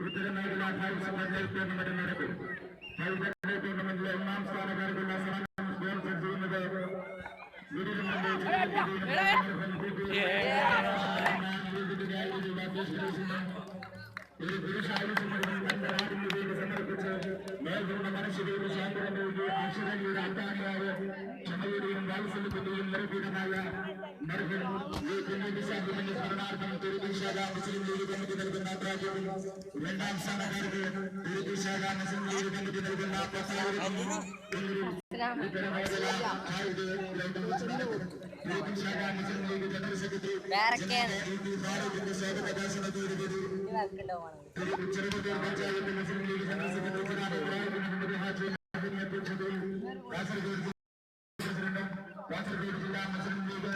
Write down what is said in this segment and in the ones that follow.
ഉത്തരമേഖല ഹൈസ് പഞ്ചായത്ത് ടൂർണമെന്റ് നടക്കും ഹൈസ് ടൂർണമെന്റിലെ ഒന്നാം സ്ഥാനക്കാർക്കുള്ള സമ്മാനം സ്പോൺസർ ചെയ്യുന്നത് ഒരു വേണ്ടി സമർപ്പിച്ച് മേൽകൊണ്ട മനുഷ്യരുടെ ശാന്തരന്റെ ആശുപത്രിയുടെ അന്താണിയായ ക്ഷമയുടെയും വാത്സല്യത്തിന്റെയും നിറപീഠമായ മർഹൻ സ്മരണാർത്ഥം തിരുവിശാഖ മുസ്ലിം ലീഗ് കമ്മിറ്റി നൽകുന്ന രണ്ടാം സ്ഥാനക്കാർക്ക് തിരുവിശാഖ മുസ്ലിം ലീഗ് കമ്മിറ്റി നൽകുന്ന നടക്കും തിരുവിശാഖ മുസ്ലിം ലീഗ് ജനറൽ സെക്രട്ടറി സ്വാഗത ഭാഷണത്തോടുകൂടി ചെറുപുത്തൂർ പഞ്ചായത്ത് മുസ്ലിം ലീഗ് ജനറൽ സെക്രട്ടറി കാസർഗോഡ് ജില്ലാ മുസ്ലിം ലീഗ്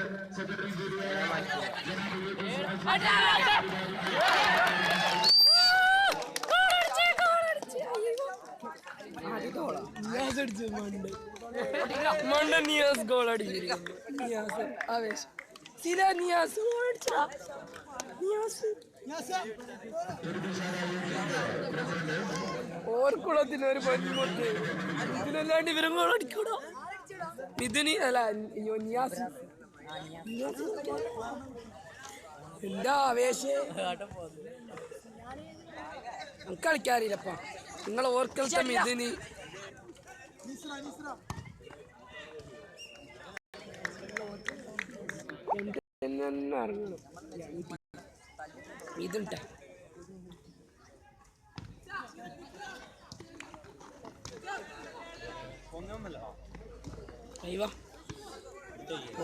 മണ്ട നിയാസ് ഗോൾ നിയാസ് ആവേശം സില നിയാസ് നിയാസ് ഓർക്കുളത്തിന് ഒരു പഞ്ഞുമുട്ട് ഇതിനല്ലാണ്ട് ഇവരും ഗോൾ അടിക്കണോ ഇതിന് അല്ല നിയാസ് നിയാസ് എന്താ ആവേശേ? എനിക്ക് കളിക്കാറില്ലപ്പാ നിങ്ങൾ ഓർക്കലത്തെ മിഥുനി ഇതുണ്ട.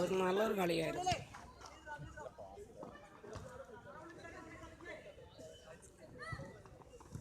ഒരു നല്ലൊരു കളിയായിരുന്നു.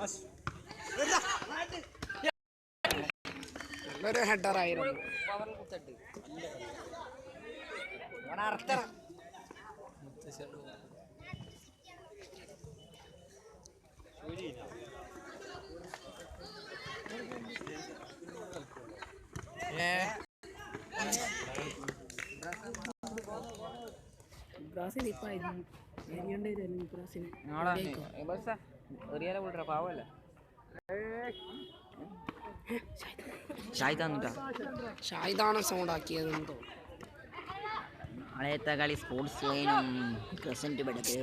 കൊണ്ട് രക്ഷപ്പെട്ടു ബ്രാസിൽ ഹെഡർ ആയിരുന്നു ഇബ്രാസിന് ഇപ്പൊ എരിയണ്ടായിരുന്നു പാവല്ല? ഷായിദാണ് സൗണ്ട് ആക്കിയതെന്തോ നാളത്തെ കളി സ്പോർട്സ് ലൈനും ക്രസന്റ് പെടക്ക്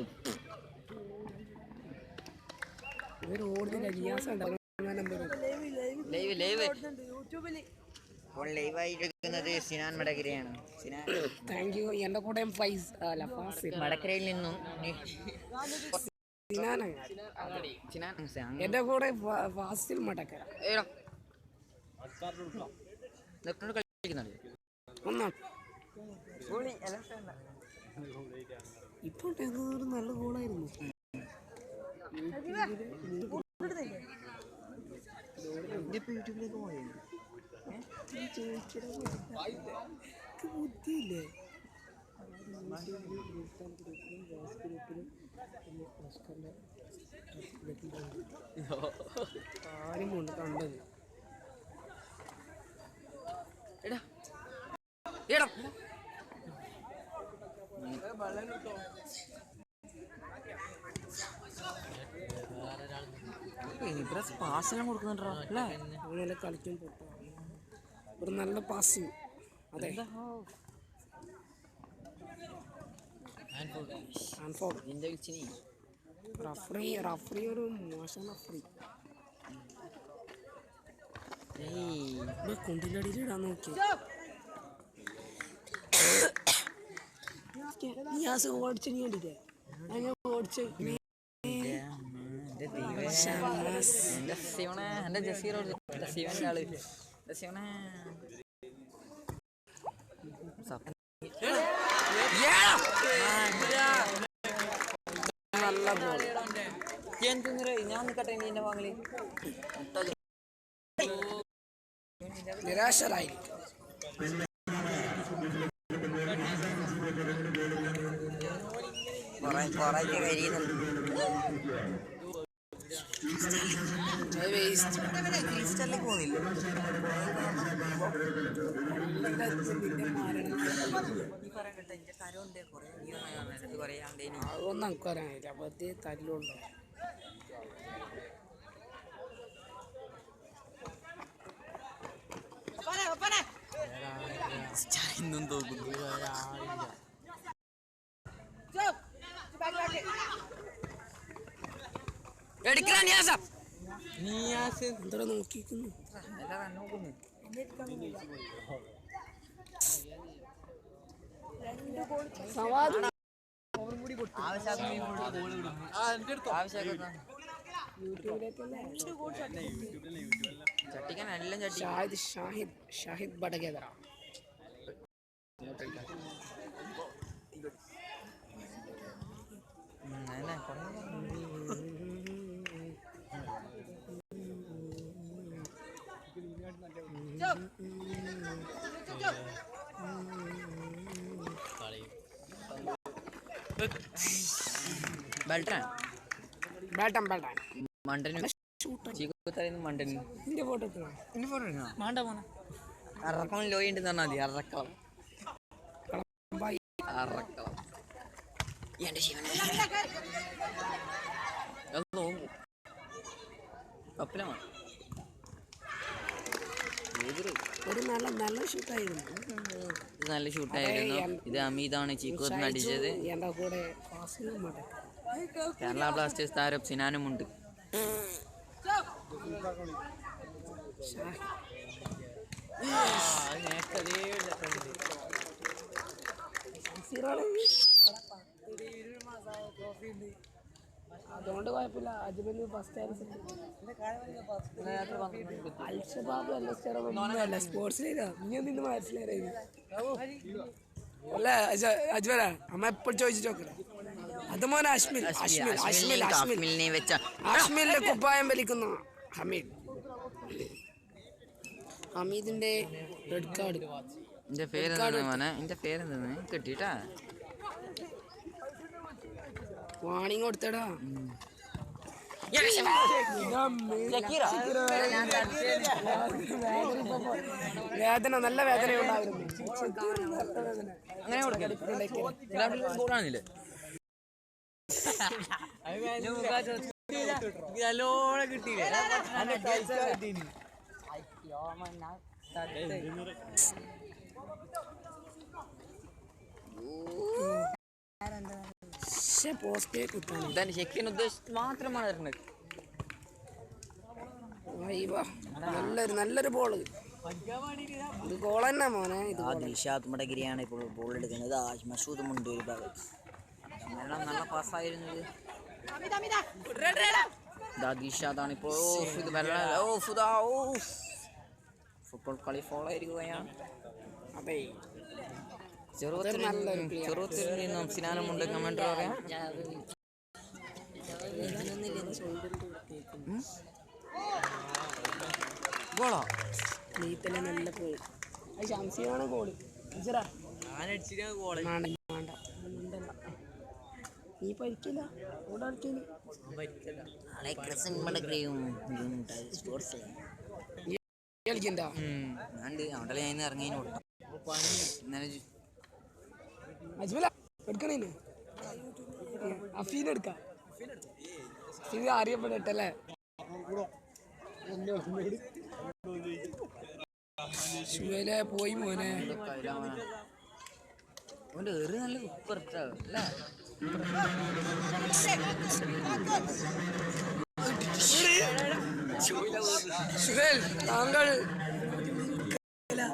ഇവർ ഓടുന്നില്ല ജിയാസ് ലൈവ് ലൈവ് സിനാൻ മടക്കരയാണ്. സിനാൻ. താങ്ക് യു എന്റെ കൂടെ ഫൈസ് അല്ല ഫാസിൽ മടക്കരയിൽ നിന്നും എന്റെ കൂടെ ഫാസ്റ്റിൽ മടക്കര. ഇപ്പൊ ഒരു നല്ല ഗോളായിരുന്നു. യൂട്യൂബിലേക്ക് പോയി ഗ്രൂപ്പിലും ആരും കൊണ്ട് കണ്ടത് എടാ. എടാ. പാസെല്ലാം കൊടുക്കുന്നുണ്ടോ അല്ലേ കളിക്കാൻ പോട്ടോ ഒരു നല്ല പാസ് അതെ റഫറി റഫറി ഒരു മോശം റഫറി ഇടാൻ നോക്കി. ഓടിച്ച് എന്റെ ശിവന്റെ ആൾ ശിവനെ സത്യം. നല്ല ബോൾ എന്തിനു ഞാൻ നിൽക്കട്ടെ നീ എന്നെ വാങ്ങൽ നിരാശരായിരിക്കും കൊറേ വേസ്റ്റ് ക്രിസ്റ്റലിലേക്ക് പോകുന്നില്ല നീ പറയട്ടെ എന്റെ കരമുണ്ട് കൊറേ വീഡിയോ കൊറേ ആണ്ടേനി അതൊന്നും നമുക്ക് പറയാനില്ല വെറുതെ തല്ലുണ്ടോ ഇന്നും തോക്കുന്നു എടുക്കണ നിയാസ. നിയാസ്. എന്താ നോക്കിക്കുന്നു സവാദ് ചട്ടിക്കാൻ എല്ലാം ചട്ടി ഷാഹിദ് ഷാഹിദ് ഷാഹിദ് ബടകേദറ ബെൽറ്റാൻ ബാട്ടം മണ്ടനെ. മണ്ടന് ചീക്കുത്തറിയുന്ന മണ്ടന്. നിന്റെ ഫോട്ടോ എടുക്കണം എന്റെ ഫോട്ടോ എടുക്കണോ വേണ്ട പോണ. അറക്കം ലോയി ഉണ്ടെന്ന് പറഞ്ഞാൽ മതി അറക്കളം. ബൈ അറക്കളം. എന്റെ ശിവനെ. നോക്കും. കപ്പിലാണ് ഏതൊരു ഒരു നല്ല നല്ല ഷൂട്ടായിരുന്നു. ഇത് നല്ല ഷൂട്ടായിരുന്നു. ഇത് അമീതാണ് ചീക്കൂറിന് നടിച്ചത് എന്റെ കൂടെ കേരള ബ്ലാസ്റ്റേഴ്സ് താരം സിനാനുമുണ്ട് അതുകൊണ്ട് കുഴപ്പമില്ല. അജ്മൽ ഫസ്റ്റ് അൽഷബാബ് അല്ല സ്പോർട്സിലേക്കാ നീ നിന്ന് മനസ്സിലായത് അല്ല അജ- അജ്മല അമ്മ എപ്പോഴും ചോദിച്ചു നോക്കണം അത് മോൻ അശ്മിൽ അശ്മിൽ അശ്മിലിനെ വെച്ച. അശ്മിലിന്റെ കുപ്പായം വലിക്കുന്നു ഹമീദ്. ഹമീദിന്റെ റെഡ് കാർഡ് എന്റെ പേരെന്താണ് മോനെ? എന്റെ പേരെന്താണ്? കിട്ടിട്ടാ വാണിങ് കൊടുത്തടാ. വേദന നല്ല വേദന അങ്ങനെ കൊടുക്കാം ഗോളാണില്ലേ നല്ലോണം കിട്ടിയില്ലേ പക്ഷെ പോസ്റ്റേ കുത്താണ് ഇതാണ് ഷെക്കിന് ഉദ്ദേശിച്ച് മാത്രമാണ് വരുന്നത് നല്ലൊരു നല്ലൊരു ബോൾ ഇത് ഗോൾ തന്നെ മോനെ ഇത് ആ. ദിൽഷാദ് മടഗിരിയാണ് ഇപ്പോൾ ബോൾ എടുക്കുന്നത്. ആ മഷൂദ് മുണ്ട് ഒരു ഭാഗത്ത് എല്ലാം നല്ല പാസ്സായിരുന്നു ദാ ദിൽഷാദാണ് ഇപ്പോൾ. ഓ ഇത് വെള്ളം ഓ ഫുദാ ഓ. ഫുട്ബോൾ കളി ഫോളോ ആയിരിക്കുകയാണ്. അതെ. ചെറുപ്പത്തിൽ ചെറുപ്പത്തിൽ നിന്നും സിനാനുമുണ്ട് കമന്റർ പറയാം? ഗോളോ? നീത്തലെ നല്ല ശംസിയാണ് ഗോൾ. നീ പരിക്കില്ല? കളിക്കില്ല നീ കളിക്കണ്ട? ഞാൻ ഇറങ്ങി ഇന്നലെ അജ്മല എടുക്കണേന്? അഫീൻ എടുക്കാം. ഇത് അറിയപ്പെടട്ടല്ലേ ശിവലെ പോയി മോനെ. ഓന്റെ എറി നല്ല സൂപ്പർ അല്ലേ? സുഹേൽ താങ്കൾ എല്ലാം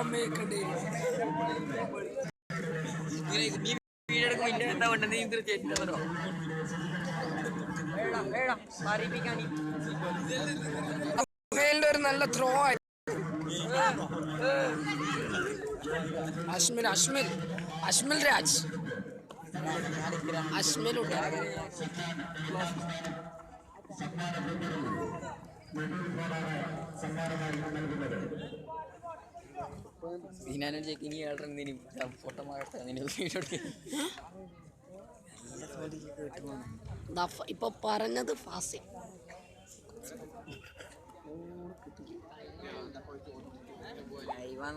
അമ്മയൊക്കെ നീ എടുക്കുമ്പോ ഇന്റെ എന്താ വേണ്ടത് നീ ഇതിൽ ചേച്ചിട്ടോ സുഹേലിന്റെ ഒരു നല്ല ത്രോ ആയി. അശ്മിൽ അശ്മിൽ അശ്മിൽ രാജ്. അശ്മിൽ ഉണ്ടായിരുന്നു ചേക്ക് ഇനി ഇപ്പൊ പറഞ്ഞത് ഫാസി ഇവാൻ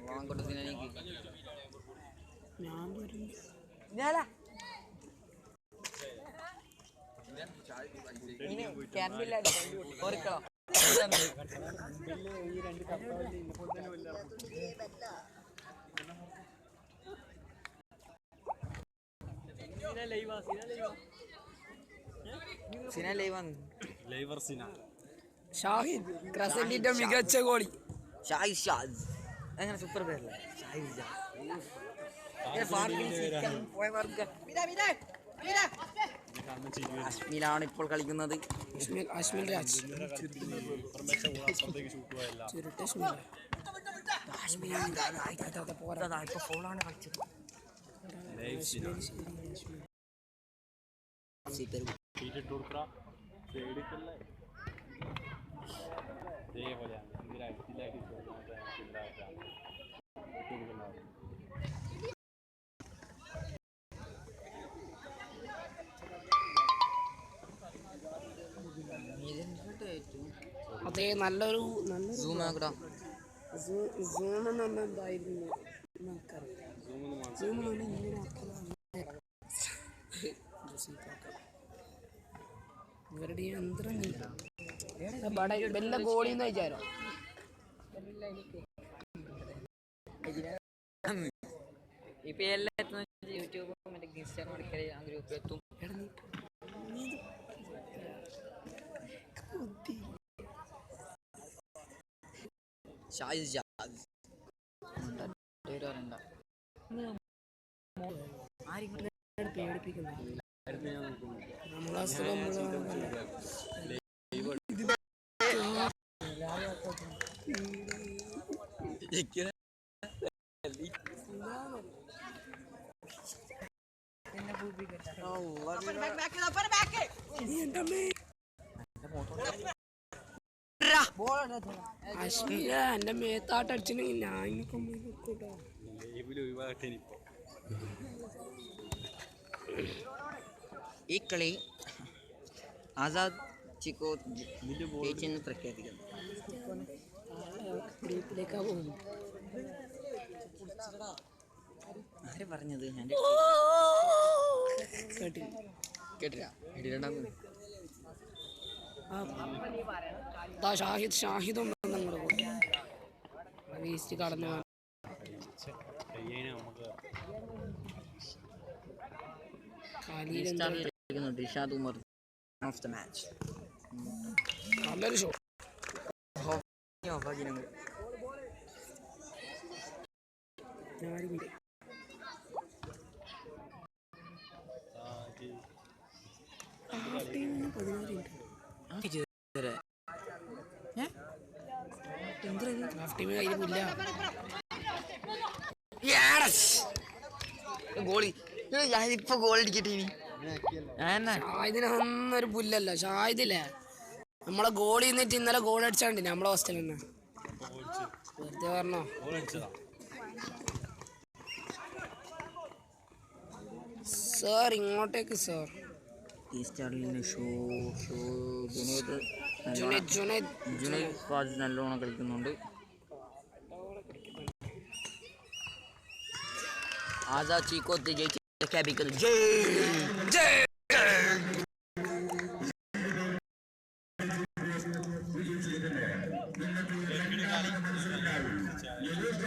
ഇവാൻ കൊട്ടത്തിന് ഞാൻ വരുന്നു. ഓർക്കോ സിന. ലൈവാണ് ഷാഹിദ് ക്രസന്റിന്റെ മികച്ച ഗോളി. ഷാഹിദ് ഷാസ് അങ്ങനെ സൂപ്പർ പേരല്ലേ ഷായി ഷാസ് അശ്മിലാണ് ഇപ്പോൾ കളിക്കുന്നത് അശ്മിൽ രാജ് ഫോളാണ് കളിച്ചത് അശ്മിൽ ശരി, അതെ നല്ലൊരു നല്ല സൂം ആക്കടാ. സൂം നല്ല എന്തായിരുന്നു നമുക്കറിയാം സൂം നല്ല ഇങ്ങനെ ആക്കലാണ്. ഇവരുടെ ഈ യന്ത്രം വല്ല ഗോളിന്ന് വിചാരോ? ഇപ്പൊ എല്ലാം എത്തുന്ന യൂട്യൂബ് മറ്റേ ഇൻസ്റ്റാഗ്രാം ആ ഗ്രൂപ്പിൽ എത്തും എടാ നീ നീ ഇത് ബുദ്ധി. ഷായി ഷാസ് വരണ്ട ഇവിടെ പേടിപ്പിക്കുന്നു നമ്മളെ അസുഖം മുഴുവൻ അശ്മിക എന്റെ മേത്താട്ട് അടിച്ചിട്ടുണ്ടെങ്കിൽ ഞാൻ ഈ കളി ആസാദ് ചിക്കോ ജയിച്ചെന്ന് പ്രഖ്യാപിക്കുന്നു. ആര് പറഞ്ഞത്? ഞാൻ കേട്ടില്ല. കേട്ടില്ല. ഷാഹിദ് ഷാഹിദും കൂടെ വേസ്റ്റ് കടന്നു നല്ലൊരു ഷോ ടൈമിന് പതിനാറ് കഴിഞ്ഞില്ല ഗോളി. ഗോൾ ഇനി. പുല്ലല്ല. ഷാഹിദില്ലേ? നമ്മളെ ഗോളി നിന്നിട്ട് ഇന്നലെ ഗോൾ അടിച്ചാണ്ട് നമ്മളെ ഹോസ്റ്റലിൽ നിന്ന്. വെറുതെ പറഞ്ഞോ. സാർ ഇങ്ങോട്ടേക്ക് സാർ. ഈ സ്റ്റാറിന് show show Juned Junaid Junaid. Junaid pass നല്ലോണം കളിക്കുന്നുണ്ട്. ആസാ ചീക്കോത്ത് ജയിച്ച് പ്രഖ്യാപിക്കുന്നു ജയ് ജയ്.